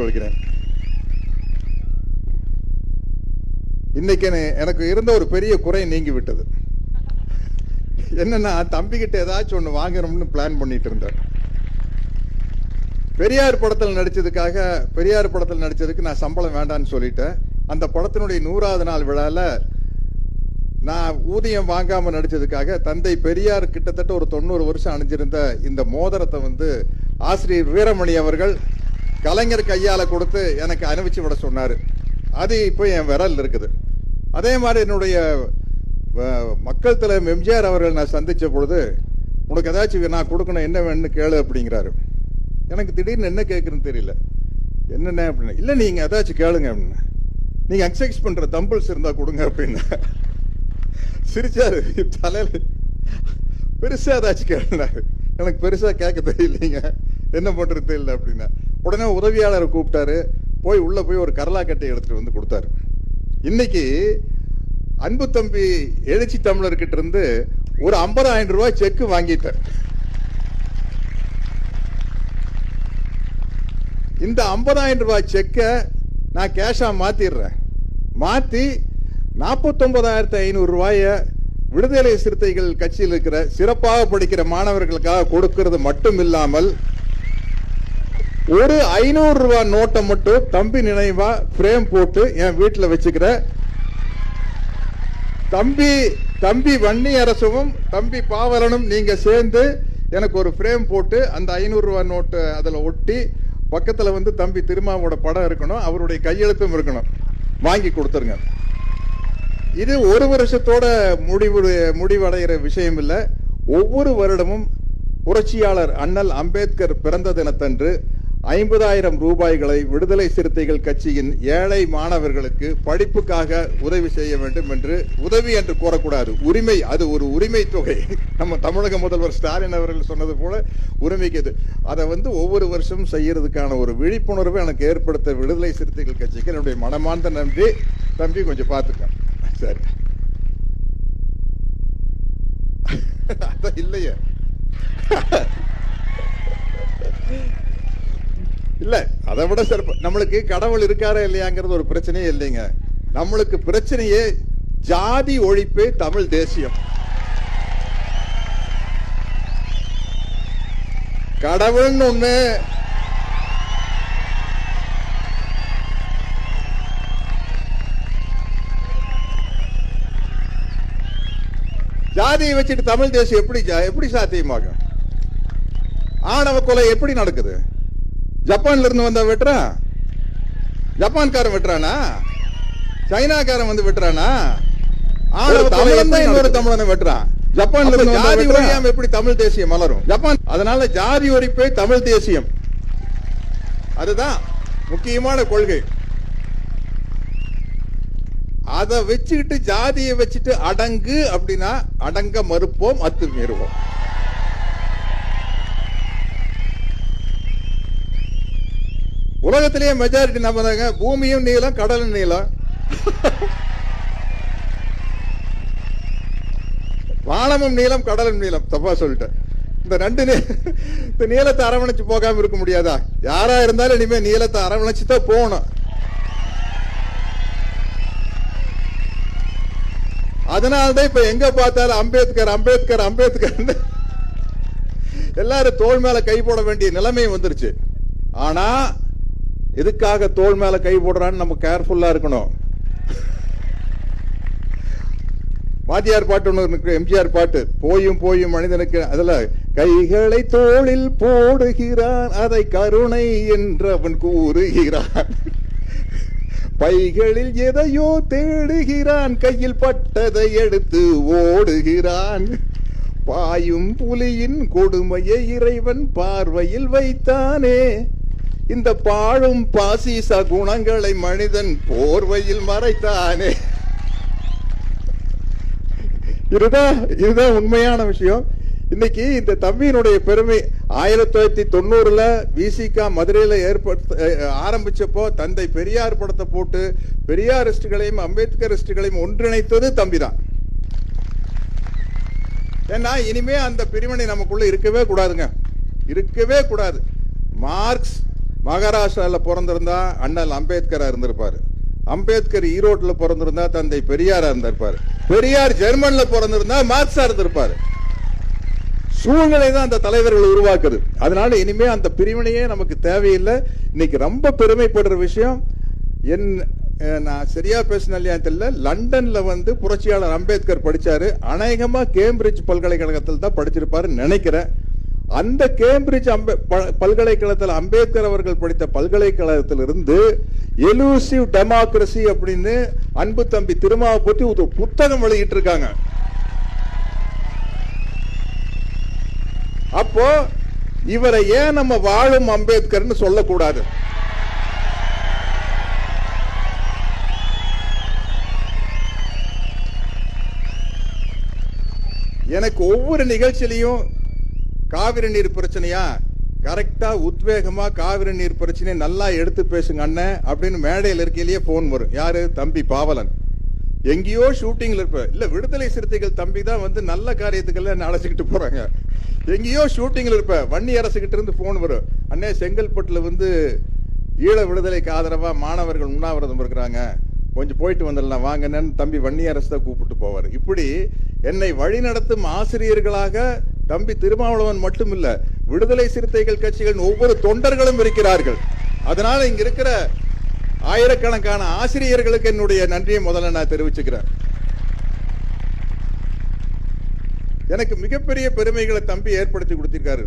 கொள்கிறேன் இன்னைக்கு எனக்கு இருந்த ஒரு பெரிய குறை நீங்கி விட்டது என்னன்னா தம்பிக்கிட்ட ஏதாச்சும் ஒன்று வாங்கணும்னு பிளான் பண்ணிட்டு இருந்தேன். பெரியார் படத்தில் நடிச்சதுக்காக பெரியார் படத்தில் நடிச்சதுக்கு நான் சம்பளம் வேண்டான்னு சொல்லிட்டேன். அந்த படத்தினுடைய நூறாவது நாள் விழாவில் நான் ஊதியம் வாங்காம நடிச்சதுக்காக தந்தை பெரியார் கிட்டத்தட்ட ஒரு தொண்ணூறு வருஷம் அணிஞ்சிருந்த இந்த மோதிரத்தை வந்து ஆசிரியர் வீரமணி அவர்கள் கலைஞர் கையால் கொடுத்து எனக்கு அனுப்பிச்சு விட சொன்னார். அது இப்போ என் விரல் இருக்குது. அதே மாதிரி என்னுடைய மக்கள் தலைவர் எம்ஜிஆர் அவர்கள் நான் சந்தித்த பொழுது உனக்கு ஏதாச்சும் நான் கொடுக்கணும் என்ன வேணும்னு கேளு அப்படிங்கிறாரு. எனக்கு திடீர்னு என்ன கேட்குறேன்னு தெரியல. என்னென்ன அப்படின்னு. இல்லை நீங்கள் ஏதாச்சும் கேளுங்க அப்படின்னு. நீங்கள் எக்ஸசைஸ் பண்ணுற தம்பிள்ஸ் இருந்தால் கொடுங்க அப்படின்னு. சிரிச்சாரு. தலையில் பெருசாக ஏதாச்சும் கேளுனாரு எனக்கு பெருசாக கேட்க தெரியலைங்க. என்ன பண்ணுறது தெரியல அப்படின்னா. உடனே உதவியாளரை கூப்பிட்டாரு. போய் உள்ளே போய் ஒரு கரலாக்கட்டை எடுத்துட்டு வந்து கொடுத்தாரு. இன்னைக்கு அன்பு தம்பி எழுச்சி தமிழர்கிட்ட இருந்து ஒரு ஐம்பதாயிரம் ரூபாய் செக்கு வாங்கிட்டேன் இந்த ஐம்பதாயிரம் ரூபாய் செக்கை நான் கேஷா மாத்திடுறேன். மாத்தி நாற்பத்தொன்பதாயிரத்தி ஐநூறு ரூபாய விடுதலை சிறுத்தைகள் கட்சியில் இருக்கிற சிறப்பாக படிக்கிற மாணவர்களுக்காக கொடுக்கிறது மட்டும் இல்லாமல் ஒரு ஐநூறு ரூபாய் நோட்டை மட்டும் தம்பி நினைவா பிரேம் போட்டு என் வீட்டில் வச்சுக்கிற. தம்பி தம்பி வன்னி அரசும் தம்பி பாவலனும் நீங்க சேர்ந்து எனக்கு ஒரு ஃப்ரேம் போட்டு அந்த ஐநூறு ரூபாய் நோட்டு அதில் ஒட்டி பக்கத்தில் வந்து தம்பி திருமாவோட படம் இருக்கணும் அவருடைய கையெழுத்தும் இருக்கணும். வாங்கி கொடுத்துருங்க. இது ஒரு வருஷத்தோட முடிவு முடிவடைகிற விஷயம் இல்லை. ஒவ்வொரு வருடமும் புரட்சியாளர் அண்ணல் அம்பேத்கர் பிறந்த தினத்தன்று ஐம்பதாயிரம் ரூபாய்களை விடுதலை சிறுத்தைகள் கட்சியின் ஏழை மாணவர்களுக்கு படிப்புக்காக உதவி செய்ய வேண்டும் என்று உதவி என்று கூறக்கூடாது. உரிமை அது ஒரு உரிமை தொகை. நம்ம தமிழக முதல்வர் ஸ்டாலின் அவர்கள் சொன்னது போல உரிமைக்கு இது அதை வந்து ஒவ்வொரு வருஷமும் செய்யறதுக்கான ஒரு விழிப்புணர்வை எனக்கு ஏற்படுத்த விடுதலை சிறுத்தைகள் கட்சிக்கு என்னுடைய மனமார்ந்த நன்றி. தம்பி கொஞ்சம் பார்த்துக்க. சரி. அதான் இல்லையே. இல்ல அதை விட சிறப்பு. நம்மளுக்கு கடவுள் இருக்காரா இல்லையாங்கிறது ஒரு பிரச்சனையே இல்லைங்க. நம்மளுக்கு பிரச்சனையே ஜாதி ஒழிப்பு தமிழ் தேசியம். கடவுள்னு ஒண்ணு. ஜாதியை வச்சுட்டு தமிழ் தேசியம் எப்படி எப்படி சாத்தியமாகும்? ஆணவ கொலை எப்படி நடக்குது? ஜப்பான்ல இருந்து வந்தா வெட்டுறான் ஜப்பான்காரன் வெட்டுறானா? சைனாக்காரன் வந்து வெட்டுறானா? இன்னொரு தமிழனை வெட்டுறான் ஜப்பான்ல இருந்து ஜாதி ஒழியாம எப்படி தமிழ் தேசியம் மலரும் ஜப்பான் அதனால ஜாதி ஒழிப்பே தமிழ் தேசியம். அதுதான் முக்கியமான கொள்கை. அதை வச்சுக்கிட்டு ஜாதியை வச்சுட்டு அடங்கு அப்படின்னா அடங்க மறுப்போம் அத்துமீறுவோம் உலகத்திலேயே மெஜாரிட்டி நம்ம தாங்க பூமியும் நீளம் கடலும் நீளம். வானமும் நீளம் கடலும் நீளம். தப்பா சொல்லிட்டேன். இந்த ரெண்டு இந்த நீளத்தை அரவணைச்சு போகாம இருக்க முடியாதா? யாரா இருந்தாலும் இனிமே நீளத்தை அரவணைச்சு தான் போகணும். அதனாலதான் இப்ப எங்க பார்த்தாலும் அம்பேத்கர் அம்பேத்கர் அம்பேத்கர் எல்லாரும் தோல் மேல கை போட வேண்டிய நிலைமை வந்துருச்சு. ஆனா எதுக்காக தோள் மேல கை போடுறான்னு நம்ம கேர்ஃபுல்லா இருக்கணும். வாத்தியார் பாட்டு ஒன்று இருக்கு எம்ஜிஆர் பாட்டு. போயும் போயும் மனிதனுக்கு அதுல கைகளை தோளில் போடுகிறான் அதை கருணை என்று அவன் கூறுகிறான். பைகளில் எதையோ தேடுகிறான் கையில் பட்டதை எடுத்து ஓடுகிறான். பாயும் புலியின் கொடுமையை இறைவன் பார்வையில் வைத்தானே. இந்த பாழும் பாசிச குணங்களை மனிதன் போர்வையில் மறைத்தானே. இதுதான் இதுதான் உண்மையான விஷயம். இன்னைக்கு இந்த தம்பியினுடைய பெருமை ஆயிரத்தி தொள்ளாயிரத்தி தொண்ணூறுல விசிகா மதுரையில ஏற்படுத்த ஆரம்பிச்சப்போ தந்தை பெரியார் படத்தை போட்டு பெரியாரிஸ்டுகளையும் அம்பேத்கரிஸ்டுகளையும் ஒன்றிணைத்தது தம்பிதான். ஏன்னா இனிமே அந்த பிரிவினை நமக்குள்ள இருக்கவே கூடாதுங்க. இருக்கவே கூடாது. மார்க்ஸ் மகாராஷ்டிராவில் பிறந்திருந்தா அண்ணல் அம்பேத்கராக இருந்திருப்பார். அம்பேத்கர் ஈரோட்டில் பிறந்திருந்தா தந்தை பெரியாரா இருந்திருப்பாரு. பெரியார் ஜெர்மனில் பிறந்திருந்தா மார்க்ஸா இருந்திருப்பாரு. சூழ்நிலை தான் அந்த தலைவர்கள் உருவாக்குது. அதனால இனிமே அந்த பிரிவினையே நமக்கு தேவையில்லை. இன்னைக்கு ரொம்ப பெருமைப்படுற விஷயம் என் நான் சரியா பேசின இல்லையா தெரியல லண்டன்ல வந்து புரட்சியாளர் அம்பேத்கர் படிச்சாரு. அநேகமா கேம்பிரிட்ஜ் பல்கலைக்கழகத்தில் தான் படிச்சிருப்பாரு நினைக்கிறேன். அந்த கேம்பிரிட்ஜ் அம்பே ப- பல்கலைக்கழகத்தில் அம்பேத்கர் அவர்கள் படித்த பல்கலைக்கழகத்திலிருந்து எலூசிவ் டெமோக்ரஸி அப்படின்னு அன்பு தம்பி திருமாவை பற்றி ஒரு புத்தகம் வெளியிட்டு இருக்காங்க அப்போ இவரை ஏன் நம்ம வாழும் அம்பேத்கர்னு சொல்லக்கூடாது? எனக்கு ஒவ்வொரு நிகழ்ச்சியிலையும் காவிரி நீர் பிரச்சனையா? கரெக்டா உத்வேகமா காவிரி நீர் பிரச்சனையை நல்லா எடுத்து பேசுங்க அண்ணன் அப்படின்னு மேடையில் இருக்கையிலேயே போன் வரும். யாரு? தம்பி பாவலன். எங்கேயோ ஷூட்டிங்ல இருப்ப இல்ல விடுதலை சிறுத்தைகள் தம்பி தான் வந்து நல்ல காரியத்துக்கெல்லாம் அழைச்சிக்கிட்டு போறாங்க. எங்கேயோ ஷூட்டிங்ல இருப்ப வன்னி அரசுகிட்ட இருந்து போன் வரும். அண்ணே செங்கல்பட்டுல வந்து ஈழ விடுதலைக்கு ஆதரவா மாணவர்கள் உண்ணாவிரதம் இருக்கிறாங்க. கொஞ்சம் போயிட்டு வந்துடலாம் வாங்கன்னு தம்பி வன்னி அரசு தான் கூப்பிட்டு போவார். இப்படி என்னை வழிநடத்தும் ஆசிரியர்களாக தம்பி திருமாவளவன் மட்டுமில்ல விடுதலை சிறுத்தைகள் கட்சிகளின் ஒவ்வொரு தொண்டர்களும் இருக்கிறார்கள். அதனால இங்க இருக்கிற ஆயிரக்கணக்கான ஆசிரியர்களுக்கு என்னுடைய நன்றியை முதல்ல நான் தெரிவிச்சுக்கிறேன். எனக்கு மிகப்பெரிய பெருமைகளை தம்பி ஏற்படுத்தி கொடுத்திருக்காரு.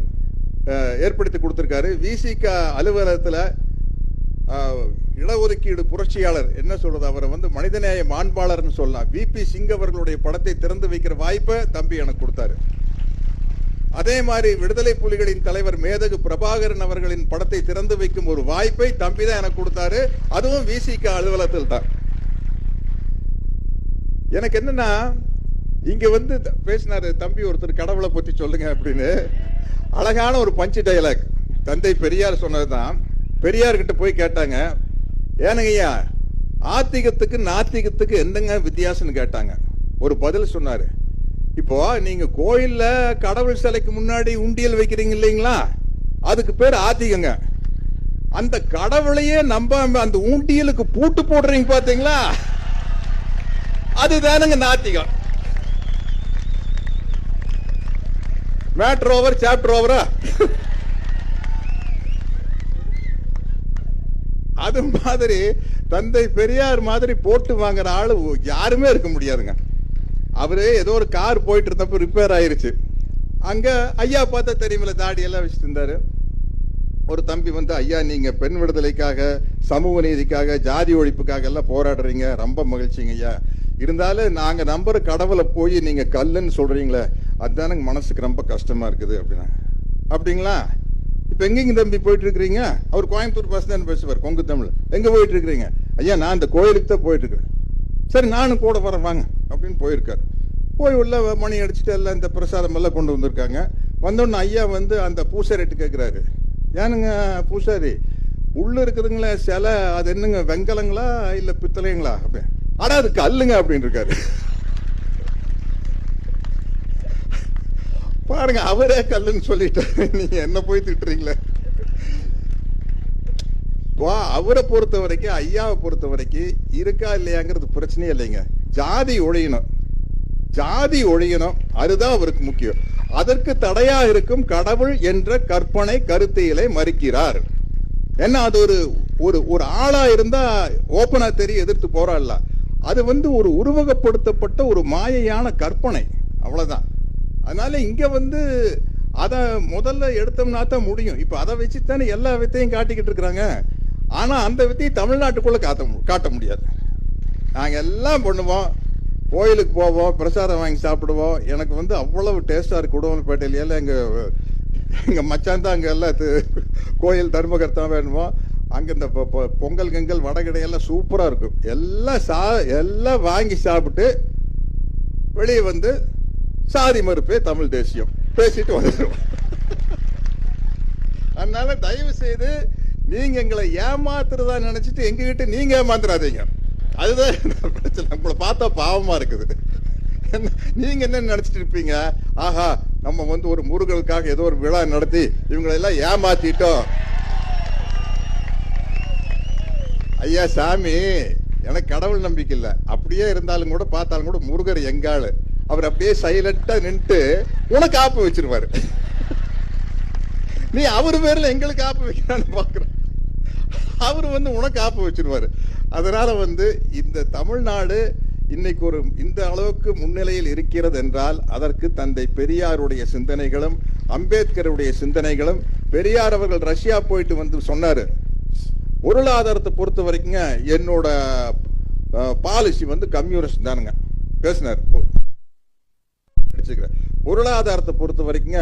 ஏற்படுத்தி கொடுத்திருக்காரு. விசிக அலுவலகத்துல இடஒதுக்கீடு புரட்சியாளர் என்ன சொல்றது அவரை வந்து மனிதநேய மாண்பாளர்னு சொல்லலாம். விபி சிங் அவர்களுடைய படத்தை திறந்து வைக்கிற வாய்ப்பை தம்பி எனக்கு கொடுத்தாரு. அதே மாதிரி விடுதலை புலிகளின் தலைவர் மேதகு பிரபாகரன் அவர்களின் படத்தை திறந்து வைக்கும் ஒரு வாய்ப்பை தம்பி தான் எனக்கு கொடுத்தாரு. அதுவும் விசிக அலுவலகத்தில் தான். எனக்கு என்னன்னா இங்க வந்து த- பேசினாரு தம்பி ஒருத்தர் கடவுளை பத்தி சொல்லுங்க அப்படின்னு. அழகான ஒரு பஞ்சு டைலாக் தந்தை பெரியார் சொன்னதுதான் பெரியார் கிட்ட போய் கேட்டாங்க. ஏனுங்க ஐயா ஆத்திகத்துக்கு நாத்திகத்துக்கு என்னங்க வித்தியாசம்னு கேட்டாங்க. ஒரு பதில் சொன்னாரு. இப்போ நீங்க கோயில்ல கடவுள் சிலைக்கு முன்னாடி உண்டியல் வைக்கிறீங்க இல்லைங்களா? அதுக்கு பேர் ஆத்திகங்க. அந்த கடவுளையே நம்பாம அந்த உண்டியலுக்கு பூட்டு போடுறீங்க பாத்தீங்களா? அதுதானுங்க நாத்திகம் மேட்ரு ஓவர் சாப்டர் ஓவரா அது மாதிரி தந்தை பெரியார் மாதிரி போட்டு வாங்குற ஆளு யாருமே இருக்க முடியாதுங்க. அவரு ஏதோ ஒரு கார் போயிட்டு இருந்தப்போ ரிப்பேர் ஆயிருச்சு. அங்க ஐயா பார்த்தா தெரியுமில்ல தாடி எல்லாம் வச்சுட்டு இருந்தாரு. ஒரு தம்பி வந்து ஐயா நீங்க பெண் விடுதலைக்காக சமூக நீதிக்காக ஜாதி ஒழிப்புக்காக எல்லாம் போராடுறீங்க. ரொம்ப மகிழ்ச்சிங்க ஐயா. இருந்தாலும் நாங்க நம்புற கடவுளை போய் நீங்க கல்லுன்னு சொல்றீங்களே அதுதானங்க மனசுக்கு ரொம்ப கஷ்டமா இருக்குது அப்படின்னா. அப்படிங்களா? இப்போ எங்கேங்க தம்பி போயிட்டு இருக்கிறீங்க அவர் கோயம்புத்தூர் பஸ் தான் பேசுவார் கொங்கு தமிழ். எங்கே போயிட்டு இருக்கிறீங்க ஐயா நான் இந்த கோயிலுக்கு தான் போயிட்டு இருக்கிறேன் சரி நானும் கூட வரேன் வாங்க. அப்படின்னு போயிருக்காரு. போய் உள்ள மணி அடிச்சுட்டு எல்லாம் இந்த பிரசாதம் எல்லாம் கொண்டு வந்திருக்காங்க. வந்தோடனே ஐயா வந்து அந்த பூசாரிட்டு கேட்குறாரு ஏனுங்க பூசாரி உள்ள இருக்குதுங்களே சிலை அது என்னங்க வெங்கலங்களா இல்ல பித்தளைங்களா? அப்படி ஆனா அது கல்லுங்க அப்படின்னு இருக்காரு. பாருங்க அவரே கல்லுன்னு சொல்லிட்டாரு நீங்க என்ன போய் திட்டுறீங்களே. வா அவரை பொறுத்த வரைக்கும் ஐயாவை பொறுத்த வரைக்கும் இருக்கா இல்லையாங்கிறது பிரச்சனையே இல்லைங்க. ஜாதி ஒழியணும். ஜாதி ஒழியணும். அதுதான் அவருக்கு முக்கியம். அதற்கு தடையா இருக்கும் கடவுள் என்ற கற்பனை கருத்தியலை மறுக்கிறார். ஏன்னா அது ஒரு ஒரு ஒரு ஆளா இருந்தா ஓப்பனா தெரிய எதிர்த்து போராடலாம் அது வந்து ஒரு உருவகப்படுத்தப்பட்ட ஒரு மாயையான கற்பனை. அவ்வளவுதான். அதனால இங்க வந்து அதை முதல்ல எடுத்தோம்னா தான் முடியும். இப்ப அதை வச்சு தானே எல்லா வித்தையும் காட்டிக்கிட்டு இருக்கிறாங்க. ஆனா அந்த வித்தையை தமிழ்நாட்டுக்குள்ள காட்ட காட்ட முடியாது. நாங்கள் எல்லாம் பண்ணுவோம். கோயிலுக்கு போவோம் பிரசாதம் வாங்கி சாப்பிடுவோம். எனக்கு வந்து அவ்வளவு டேஸ்ட்டாக இருக்கு உடம்புப்பேட்டையில எங்கள் எங்கள் மச்சான் தான் அங்கே எல்லாம் கோயில் தர்மகர்த்தான் வேணுமோ அங்கே இந்த பொ- பொங்கல் கெங்கல் வடகடையெல்லாம் சூப்பராக இருக்கும் எல்லாம் சா எல்லாம் வாங்கி சாப்பிட்டு வெளியே வந்து சாதி மறுப்பே தமிழ் தேசியம். பேசிட்டு வந்துடும் அதனால தயவு செய்து நீங்கள் எங்களை ஏமாத்துறதா நினச்சிட்டு எங்ககிட்ட நீங்கள் ஏமாத்துறாதீங்க அதுதான் என்னோட பிரச்சனை உங்களை பார்த்தா பாவமா இருக்குது. நீங்க என்ன நினைச்சிட்டு இருப்பீங்க? ஆஹா நம்ம வந்து ஒரு முருகனுக்காக ஏதோ ஒரு விழா நடத்தி இவங்களை எல்லாம் ஏமாத்திட்டோம். ஐயா சாமி எனக்கு கடவுள் நம்பிக்கை இல்ல. அப்படியே இருந்தாலும் கூட பார்த்தாலும் கூட முருகர் எங்காளு அவர் அப்படியே சைலண்டா நின்னுட்டு உனக்கு ஆப்பு வச்சிருவாரு. நீ அவர் பேர்ல எங்களுக்கு ஆப்பு வைக்கிறான்னு பாக்குற அவர் வந்து உனக்கு ஆப்பு வச்சிருவாரு. அதனால வந்து இந்த தமிழ்நாடு இன்னைக்கு ஒரு இந்த அளவுக்கு முன்னிலையில் இருக்கிறது என்றால் அதற்கு தந்தை பெரியாருடைய சிந்தனைகளும் அம்பேத்கருடைய சிந்தனைகளும் பெரியார் அவர்கள் ரஷ்யா போயிட்டு வந்து சொன்னாரு. பொருளாதாரத்தை பொறுத்த வரைக்குங்க என்னோட பாலிசி வந்து கம்யூனிஸ்ட் தானுங்க. பேசினார். பொருளாதாரத்தை பொறுத்த வரைக்குங்க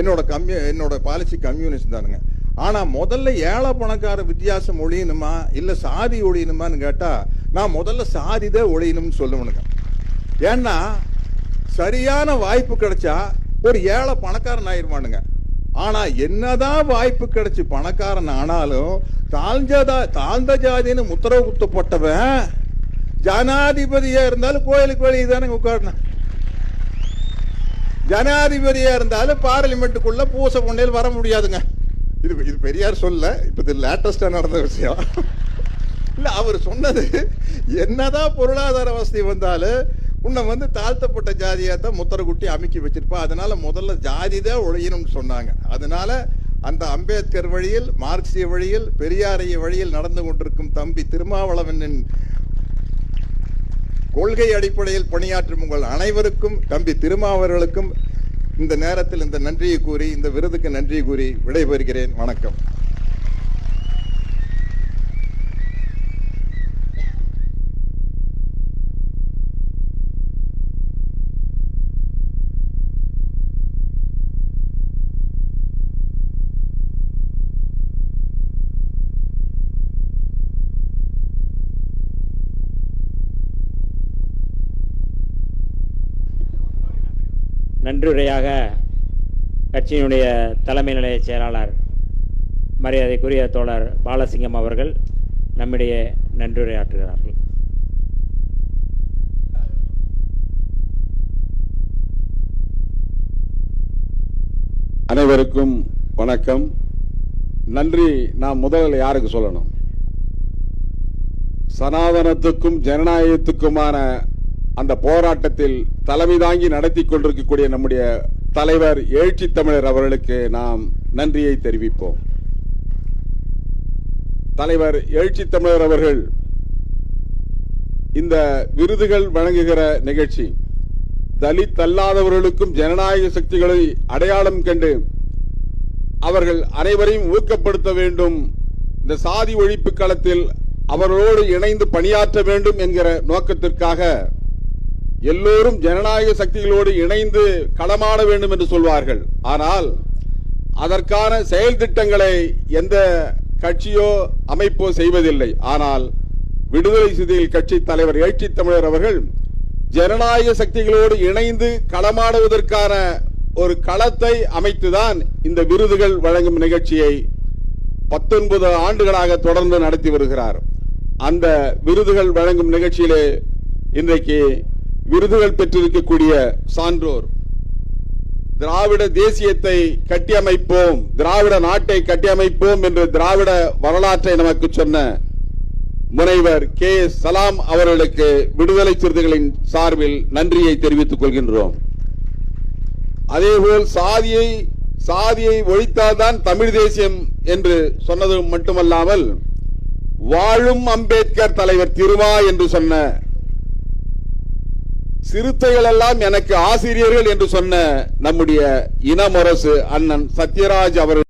என்னோட கம்யூ என்னோட பாலிசி கம்யூனிஸ்ட் தானுங்க. ஆனா முதல்ல ஏழை பணக்கார வித்தியாசம் ஒழியணுமா? இல்ல சாதி ஒழியணுமான்னு கேட்டா நான் முதல்ல சாதி தான் ஒழியணும்னு சொல்லுவனுங்க. ஏன்னா சரியான வாய்ப்பு கிடைச்சா ஒரு ஏழை பணக்காரன் ஆயிருவானுங்க. ஆனா என்னதான் வாய்ப்பு கிடைச்சு பணக்காரன் ஆனாலும் தாழ்ந்ததா தாழ்ந்த ஜாதின்னு முத்திரவு குத்தப்பட்டவன் ஜனாதிபதியா இருந்தாலும் கோயிலுக்கு வெளியே தானே உட்காரணும். ஜனாதிபதியா இருந்தாலும் பார்லிமெண்ட்டுக்குள்ள பூச பொண்ணையில் வர முடியாதுங்க. இது இது பெரியார் சொல்ல இப்போ இது லேட்டஸ்டாக நடந்த விஷயம். இல்லை அவர் சொன்னது என்னதான் பொருளாதார வசதி வந்தாலும் உன்னை வந்து தாழ்த்தப்பட்ட ஜாதியாக தான் முத்திர குட்டி அமுக்கி வச்சிருப்பா. அதனால முதல்ல ஜாதி தான் ஒழியணும்னு சொன்னாங்க. அதனால அந்த அம்பேத்கர் வழியில் மார்க்சிய வழியில் பெரியாரைய வழியில் நடந்து கொண்டிருக்கும் தம்பி திருமாவளவனின் கொள்கை அடிப்படையில் பணியாற்றும் உங்கள் அனைவருக்கும் தம்பி திருமாவர்களுக்கும் இந்த நேரத்தில் இந்த நன்றியை கூறி இந்த விருதுக்கு நன்றி கூறி விடைபெறுகிறேன். வணக்கம். நன்றியுரையாக கட்சியினுடைய தலைமை நிலைய செயலாளர் மரியாதைக்குரிய தோழர் பாலசிங்கம் அவர்கள் நம்மிடையே நன்றியுரையாற்றுகிறார்கள். அனைவருக்கும் வணக்கம். நன்றி நான் முதலில் யாருக்கு சொல்லணும்? சனாதனத்துக்கும் ஜனநாயகத்துக்குமான அந்த போராட்டத்தில் தலைமை தாங்கி நடத்தி கொண்டிருக்கக்கூடிய நம்முடைய தலைவர் எழுச்சி தமிழர் அவர்களுக்கு நாம் நன்றியை தெரிவிப்போம். தலைவர் எழுச்சி தமிழர் அவர்கள் இந்த விருதுகள் வழங்குகிற நிகழ்ச்சி தலித் அல்லாதவர்களுக்கும் ஜனநாயக சக்திகளை அடையாளம் கண்டு அவர்கள் அனைவரையும் ஊக்கப்படுத்த வேண்டும் இந்த சாதி ஒழிப்பு களத்தில் அவர்களோடு இணைந்து பணியாற்ற வேண்டும் என்கிற நோக்கத்திற்காக எல்லோரும் ஜனநாயக சக்திகளோடு இணைந்து களமாட வேண்டும் என்று சொல்வார்கள். ஆனால் அதற்கான செயல் திட்டங்களை எந்த கட்சியோ அமைப்போ செய்வதில்லை. ஆனால் விடுதலை சிறுத்தைகள் கட்சி தலைவர் எழுச்சி தமிழர் அவர்கள் ஜனநாயக சக்திகளோடு இணைந்து களமாடுவதற்கான ஒரு களத்தை அமைத்துதான் இந்த விருதுகள் வழங்கும் நிகழ்ச்சியை பத்தொன்பது ஆண்டுகளாக தொடர்ந்து நடத்தி வருகிறார். அந்த விருதுகள் வழங்கும் நிகழ்ச்சியிலே இன்றைக்கு விருதுகள் பெற்றிருக்கக்கூடிய சான்றோர். திராவிட தேசியத்தை கட்டியமைப்போம் திராவிட நாட்டை கட்டியமைப்போம் என்று திராவிட வரலாற்றை நமக்கு சொன்ன முனைவர் கே சலாம் அவர்களுக்கு விடுதலை சிறுத்தைகளின் சார்பில் நன்றியை தெரிவித்துக் கொள்கின்றோம். அதேபோல் சாதியை சாதியை ஒழித்தால்தான் தமிழ் தேசியம் என்று சொன்னது மட்டுமல்லாமல் வாழும் அம்பேத்கர் தலைவர் திருமா என்று சொன்ன சிறுத்தைகள் எல்லாம் எனக்கு ஆசிரியர்கள் என்று சொன்ன நம்முடைய இனமரசு அண்ணன் சத்யராஜ் அவர்கள்